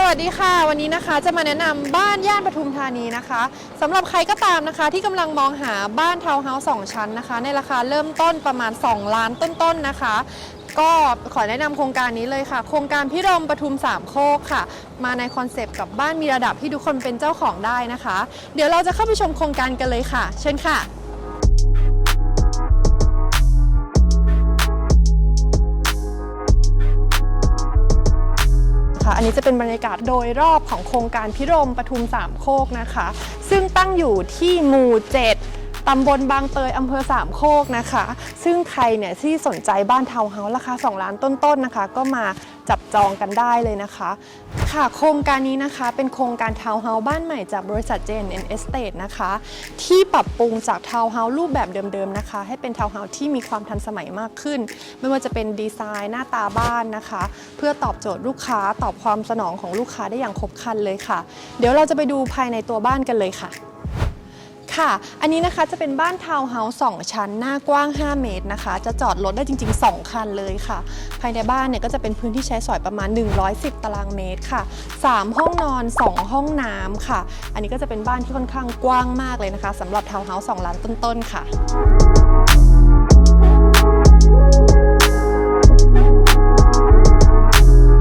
สวัสดีค่ะ วันนี้นะคะจะมาแนะนำบ้านย่านปทุมธานีนะคะสำหรับใครก็ตามนะคะ ที่กำลังมองหาบ้านทาวน์เฮาส์สองชั้นนะคะ ในราคาเริ่มต้นประมาณ 2 ล้านต้นๆนะคะ ก็ขอแนะนำโครงการนี้เลยค่ะ โครงการพิรมปทุมสามโคกค่ะ มาในคอนเซปต์กับบ้านมีระดับที่ทุกคนเป็นเจ้าของได้นะคะ เดี๋ยวเราจะเข้าไปชมโครงการกันเลยค่ะ เชิญค่ะ อันนี้จะเป็นบรรยากาศโดยรอบของโครงการพิรมปทุมสามโคกนะคะ ซึ่งตั้งอยู่ที่หมู่ 7 ตำบลบางเตยอำเภอสามโคกนะคะ ซึ่งใครเนี่ยที่สนใจบ้านทาวน์เฮาส์ราคา 2 ล้านต้นๆนะคะ ก็มาจับจองกันได้เลยนะคะ ค่ะโครงการนี้นะคะ เป็นโครงการทาวน์เฮาส์บ้านใหม่จากบริษัท JNN Estate นะคะ ที่ปรับปรุงจากทาวน์เฮาส์รูปแบบเดิมๆนะคะ ให้เป็นทาวน์เฮาส์ที่มีความทันสมัยมากขึ้น ไม่ว่าจะเป็นดีไซน์หน้าตาบ้านนะคะ เพื่อตอบโจทย์ลูกค้าตอบความสนองของลูกค้าได้อย่างครบครันเลยค่ะ เดี๋ยวเราจะไปดูภายในตัวบ้านกันเลยค่ะ ค่ะ อันนี้นะคะจะเป็นบ้านทาวน์เฮาส์2ชั้น หน้ากว้าง 5 เมตรนะคะ จะจอดรถได้จริง ๆ 2 คันเลยค่ะ ภายในบ้านเนี่ยก็จะเป็นพื้นที่ใช้สอยประมาณ 110 ตารางเมตรค่ะ 3 ห้องนอน 2 ห้องน้ำค่ะ อันนี้ก็จะเป็นบ้านที่ค่อนข้างกว้างมากเลยนะคะสำหรับทาวน์เฮาส์2ล้านต้นๆค่ะ